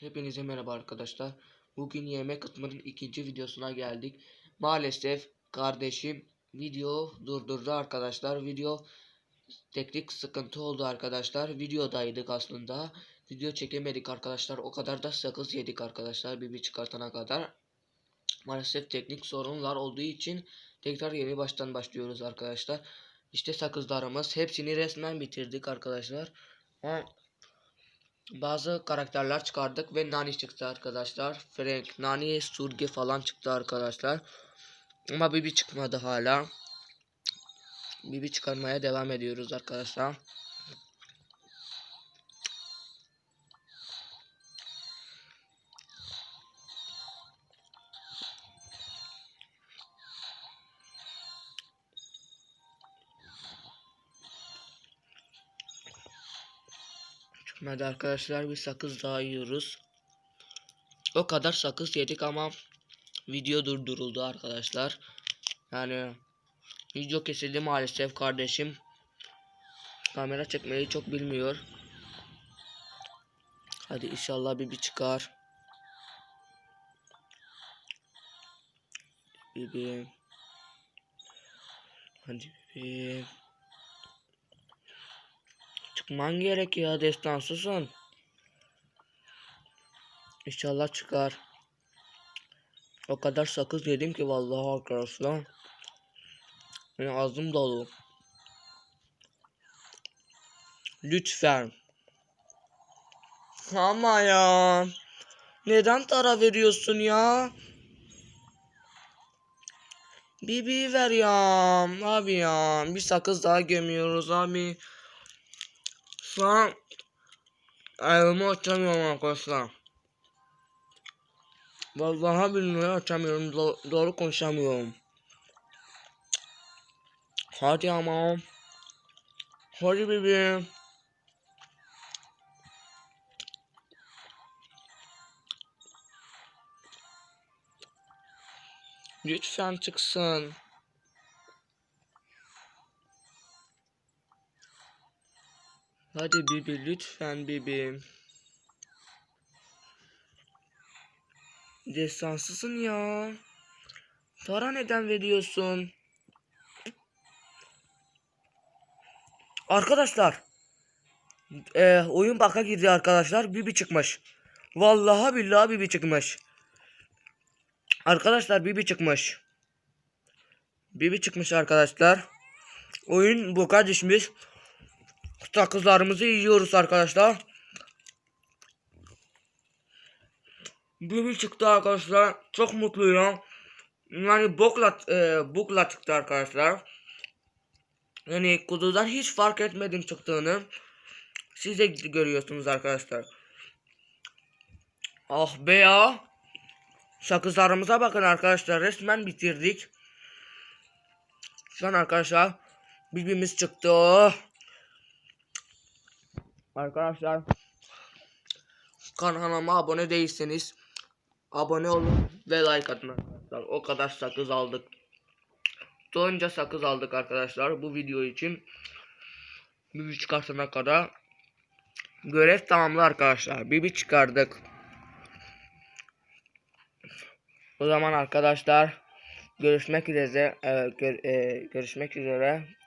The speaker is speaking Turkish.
Hepinize merhaba arkadaşlar. Bugün yemek kısmının ikinci videosuna geldik. Maalesef kardeşim video durdurdu arkadaşlar. Video teknik sıkıntı oldu arkadaşlar. Videodaydık aslında. Video çekemedik arkadaşlar. O kadar da sakız yedik arkadaşlar. Bir çıkartana kadar. Maalesef teknik sorunlar olduğu için tekrar yeni baştan başlıyoruz arkadaşlar. İşte sakızlarımız. Hepsini resmen bitirdik arkadaşlar. Ha, bazı karakterler çıkardık ve Nani çıktı arkadaşlar. Frank, Nani, Surge falan çıktı arkadaşlar. Ama Bibi çıkmadı hala. Bibi çıkarmaya devam ediyoruz arkadaşlar. Çıkmadı arkadaşlar bir sakız daha yiyoruz. O kadar sakız yedik ama video durduruldu arkadaşlar. Yani video kesildi maalesef kardeşim. Kamera çekmeyi çok bilmiyor. Hadi inşallah bir bir çıkar. Bibi. Hadi bibi. Çıkman gerek ya destansızsın. İnşallah çıkar. O kadar sakız yedim ki vallahi arkadaşlar. Yani ağzım dolu. Lütfen. Ama ya. Neden tara veriyorsun ya? Bibi ver ya. Abi ya. Bir sakız daha gömüyoruz abi. Şu an ayağımı açamıyorum arkadaşlar. Vallahi billahi açamıyorum. Do- doğru konuşamıyorum. Hadi ama. Hadi bebeğim. Lütfen çıksın. Hadi Bibi lütfen Bibi. Destansızsın ya. Para neden veriyorsun? Arkadaşlar. eee, oyun baka girdi arkadaşlar. Bibi çıkmış. Vallahi billahi Bibi çıkmış. Arkadaşlar Bibi çıkmış. Bibi çıkmış arkadaşlar. Oyun boka düşmüş. Sakızlarımızı yiyoruz arkadaşlar. Bibi çıktı arkadaşlar. Çok mutluyum. Yani bokla, e, bokla çıktı arkadaşlar. Yani kutudan hiç fark etmedim çıktığını. Siz de görüyorsunuz arkadaşlar. Ah be ya. Sakızlarımıza bakın arkadaşlar. Resmen bitirdik. Şu an arkadaşlar birbirimiz çıktı. Arkadaşlar kanalıma abone değilseniz abone olun ve like atın arkadaşlar. O kadar sakız aldık. Doyunca sakız aldık arkadaşlar bu video için. Bibi çıkartana kadar görev tamamlı arkadaşlar. Bibi çıkardık. O zaman arkadaşlar görüşmek üzere e, gör- e, görüşmek üzere.